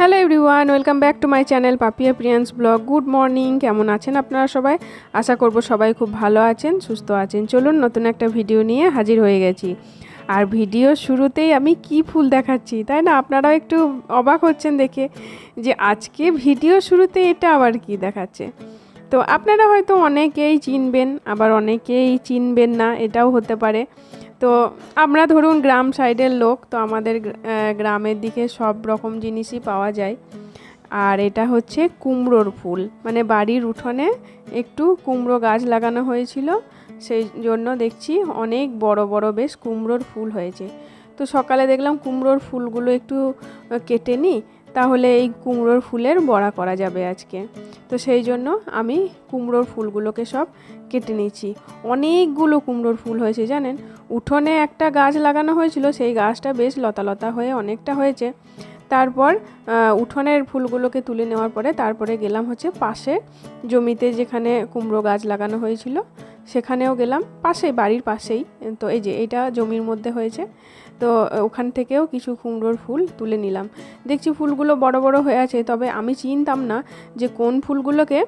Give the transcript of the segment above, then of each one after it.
Hello everyone welcome back to my channel Papiya Priyans vlog good morning কেমন আছেন আপনারা সবাই? আশা করব সবাই খুব ভালো আছেন, সুস্থ আছেন। চলুন নতুন একটা ভিডিও নিয়ে হাজির হয়ে গেছি। আর ভিডিও শুরুতেই আমি কি ফুল দেখাচ্ছি, তাই না? আপনারাও একটু অবাক হচ্ছেন দেখে যে আজকে ভিডিও শুরুতে এটা আবার কি দেখাচ্ছে। তো আপনারা হয়তো অনেকেই চিনবেন, আবার অনেকেই চিনবেন না, এটাও হতে পারে। তো আমরা ধরুন গ্রাম সাইডের লোক, তো আমাদের গ্রামের দিকে সব রকম জিনিসই পাওয়া যায়। আর এটা হচ্ছে কুমড়োর ফুল। মানে বাড়ির উঠোনে একটু কুমড়ো গাছ লাগানো হয়েছিল, সেই জন্য দেখছি অনেক বড় বড় বেশ কুমড়োর ফুল হয়েছে। তো সকালে দেখলাম কুমড়োর ফুলগুলো একটু কেটে নিই তাহলে এই কুমড়োর ফুলের বড়া করা যাবে আজকে। তো সেই জন্য আমি কুমড়োর ফুলগুলোকে সব কেটে নিয়েছি। অনেকগুলো কুমড়োর ফুল হয়েছে, জানেন? উঠোনে একটা গাছ লাগানো হয়েছিল, সেই গাছটা বেশ লতা লতা হয়ে অনেকটা হয়েছে। তারপর উঠোনের ফুলগুলোকে তুলে নেওয়ার পরে তারপরে গেলাম হচ্ছে পাশে জমিতে যেখানে কুমড়ো গাছ লাগানো হয়েছিল। সেখানেও গেলাম পাশে বাড়ির পাশেই। তো এই যে এটা জমির মধ্যে হয়েছে, তো ওখান থেকেও কিছু কুমড়োর ফুল তুলে নিলাম। দেখছি ফুলগুলো বড় বড় হয়ে আছে, তবে আমি চিনতাম না যে কোন ফুলগুলোকে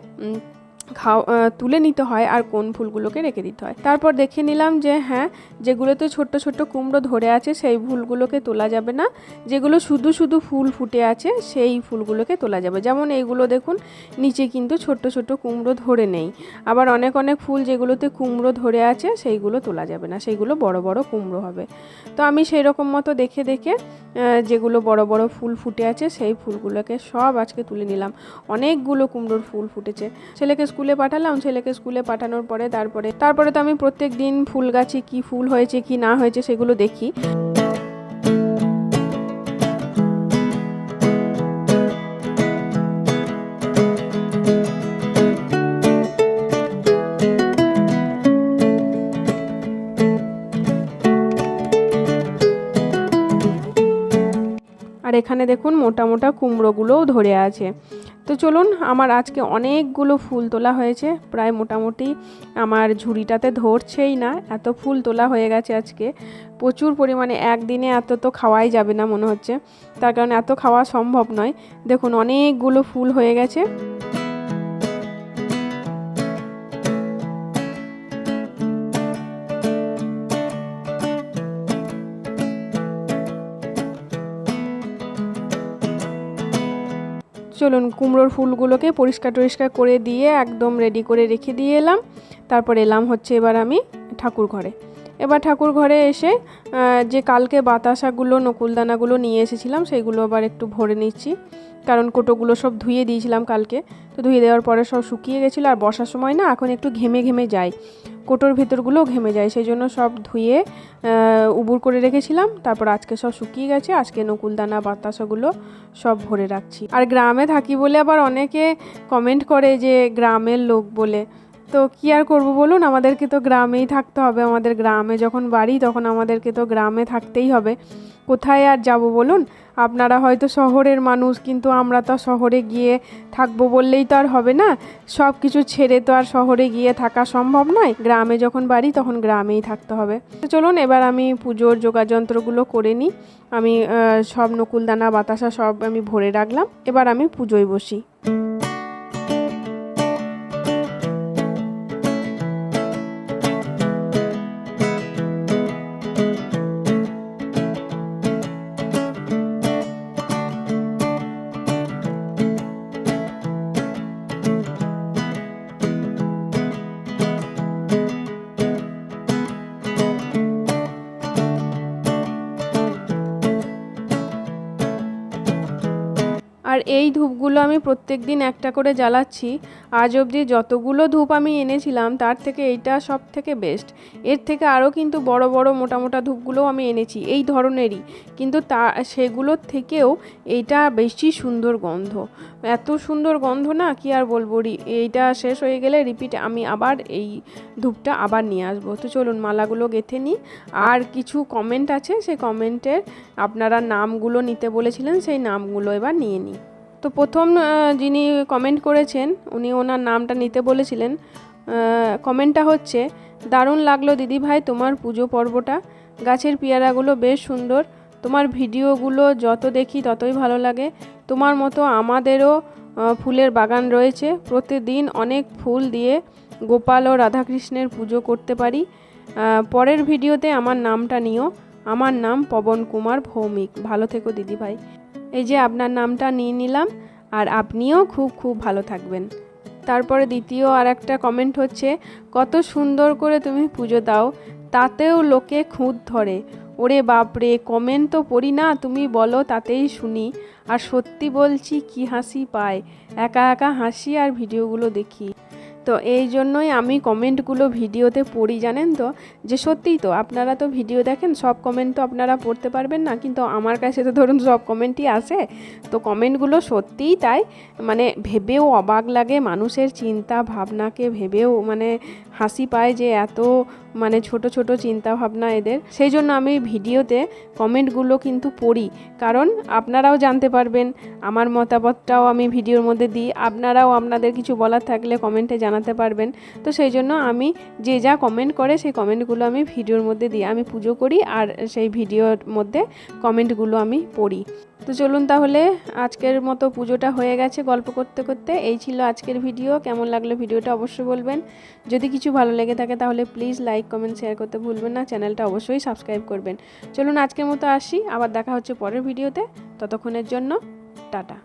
তুলে নিতে হয় আর কোন ফুলগুলোকে রেখে দিতে হয়। তারপর দেখে নিলাম যে হ্যাঁ যেগুলোতে ছোট্ট ছোট্ট কুমড়ো ধরে আছে, সেই ফুলগুলোকে তোলা যাবে না। যেগুলো শুধু শুধু ফুল ফুটে আছে, সেই ফুলগুলোকে তোলা যাবে। যেমন এইগুলো দেখুন, নিচে কিন্তু ছোট্ট ছোট্ট কুমড়ো ধরে নেই। আবার অনেক অনেক ফুল যেগুলোতে কুমড়ো ধরে আছে, সেইগুলো তোলা যাবে না। সেইগুলো বড় বড় কুমড়ো হবে। তো আমি সেই রকম মতো দেখে দেখে যেগুলো বড় বড় ফুল ফুটে আছে, সেই ফুলগুলোকে সব আজকে তুলে নিলাম। অনেকগুলো কুমড়োর ফুল ফুটেছে। ছেলেকে স্কুলে পাঠালাম, ছেলেকে স্কুলে পাঠানোর পরে তারপরে তারপরে তো আমি প্রত্যেক দিন ফুল গাছে কি ফুল হয়েছে, কি না হয়েছে সেগুলো দেখি। আর এখানে দেখুন মোটা মোটা কুমড়োগুলোও ধরে আছে। তো চলুন, আমার আজকে অনেকগুলো ফুল তোলা হয়েছে। প্রায় মোটামুটি আমার ঝুড়িটাতে ধরছেই না, এত ফুল তোলা হয়ে গেছে আজকে। প্রচুর পরিমাণে একদিনে এত তো খাওয়াই যাবে না মনে হচ্ছে। তার কারণে এত খাওয়া সম্ভব নয়। দেখুন, অনেকগুলো ফুল হয়ে গেছে। চলুন কুমড়োর ফুলগুলোকে পরিষ্কার টরিষ্কার করে দিয়ে একদম রেডি করে রেখে দিয়ে এলাম। তারপর এলাম হচ্ছে এবার আমি ঠাকুর ঘরে এবার ঠাকুর ঘরে এসে যে কালকে বাতাসাগুলো, নকুলদানাগুলো নিয়ে এসেছিলাম সেইগুলো আবার একটু ভরে নিচ্ছি। কারণ কোটোগুলো সব ধুয়ে দিয়েছিলাম কালকে। তো ধুয়ে দেওয়ার পরে সব শুকিয়ে গেছিল, আর বসার সময় না, এখন একটু ঘেমে ঘেমে যায় কোটোর ভেতরগুলোও ঘেমে যায়, সেই জন্য সব ধুয়ে উবুর করে রেখেছিলাম। তারপর আজকে সব শুকিয়ে গেছে, আজকে নকুলদানা, বাতাসাগুলো সব ভরে রাখছি। আর গ্রামে থাকি বলে আবার অনেকে কমেন্ট করে যে, গ্রামের লোক বলে। তো কি আর করব বলুন? আমাদেরকে তো গ্রামেই থাকতে হবে। আমাদের গ্রামে যখন বাড়ি, তখন আমাদেরকে তো গ্রামে থাকতেই হবে। কোথায় আর যাব বলুন? আপনারা হয়তো শহরের মানুষ, কিন্তু আমরা তো শহরে গিয়ে থাকব বললেই তো আর হবে না। সব কিছু ছেড়ে তো আর শহরে গিয়ে থাকা সম্ভব নয়। গ্রামে যখন বাড়ি, তখন গ্রামেই থাকতে হবে। তো চলুন, এবার আমি পুজোর যোগাযন্ত্রগুলো করে নিই। আমি সব নকুলদানা, বাতাসা সব আমি ভরে রাখলাম। এবার আমি পুজোয় বসি। আর এই ধূপগুলো আমি প্রত্যেক দিন একটা করে জ্বালাচ্ছি। আজ অবধি যতগুলো ধূপ আমি এনেছিলাম, তার থেকে এইটা সব থেকে বেস্ট এর থেকে আরও কিন্তু বড় বড় মোটা মোটা ধূপগুলোও আমি এনেছি, এই ধরনেরই। কিন্তু তা, সেগুলোর থেকেও এইটা বেশি সুন্দর গন্ধ। এত সুন্দর গন্ধ না, কি আর বলব, রি- এইটা শেষ হয়ে গেলে রিপিট আমি আবার এই ধূপটা আবার নিয়ে আসব। তো চলুন মালাগুলো গেঁথে নিই। আর কিছু কমেন্ট আছে, সেই কমেন্টের আপনারা নামগুলো নিতে বলেছিলেন, সেই নামগুলো এবার নিয়ে নিই। তো প্রথম যিনি কমেন্ট করেছেন, উনি ওনার নামটা নিতে বলেছিলেন। কমেন্টটা হচ্ছে, দারুণ লাগল দিদি ভাই তোমার পুজো পর্বটা। গাছের পেয়ারাগুলো বেশ সুন্দর। তোমার ভিডিওগুলো যত দেখি ততই ভালো লাগে। তোমার মতো আমাদেরও ফুলের বাগান রয়েছে। প্রতিদিন অনেক ফুল দিয়ে গোপাল ও রাধাকৃষ্ণের পুজো করতে পারি। পরের ভিডিওতে আমার নামটা নিও। আমার নাম পবন কুমার ভৌমিক। ভালো থেকো দিদিভাই এই যে আপনার নামটা নিয়ে নিলাম, আর আপনিও খুব খুব ভালো থাকবেন। তারপরে দ্বিতীয় আর একটা কমেন্ট হচ্ছে, কত সুন্দর করে তুমি পুজো দাও, তাতেও লোকে খুঁত ধরে। ওরে বাপরে কমেন্ট তো পড়ি না, তুমি বলো তাতেই শুনি। আর সত্যি বলছি, কি হাসি পায়। একা একা হাসি আর ভিডিওগুলো দেখি। তো এই জন্যই আমি কমেন্টগুলো ভিডিওতে পড়ি, জানেন তো? যে সত্যিই তো, আপনারা তো ভিডিও দেখেন, সব কমেন্ট তো আপনারা পড়তে পারবেন না, কিন্তু আমার কাছে তো ধরুন সব কমেন্টই আসে তো কমেন্টগুলো সত্যিই তাই মানে ভেবেও অবাক লাগে মানুষের চিন্তা ভাবনাকে, ভেবেও মানে হাসি পায় যে এত মানে ছোট ছোট চিন্তা ভাবনা এদের। সেই জন্য আমি ভিডিওতে কমেন্টগুলো কিন্তু পড়ি, কারণ আপনারাও জানতে পারবেন, আমার মতামতটাও আমি ভিডিওর মধ্যে দিই। আপনারাও আপনাদের কিছু বলার থাকলে কমেন্টে জানাতে পারবেন। তো সেই জন্য আমি যে যা কমেন্ট করে সেই কমেন্টগুলো আমি ভিডিওর মধ্যে দিই আমি পুজো করি আর সেই ভিডিওর মধ্যে কমেন্টগুলো আমি পড়ি। তো চলুন তাহলে আজকের মতো পুজোটা হয়ে গেছে গল্প করতে করতে। এই ছিল আজকের ভিডিও কেমন লাগল ভিডিওটা অবশ্যই বলবেন। যদি কিছু ভালো লেগে থাকে তাহলে প্লিজ লাইক কমেন্ট শেয়ার করতে ভুলবেন না। চ্যানেলটা অবশ্যই সাবস্ক্রাইব করবেন। চলুন আজকের মতো আসি। আবার দেখা হচ্ছে পরের ভিডিওতে ততক্ষণের জন্য টাটা।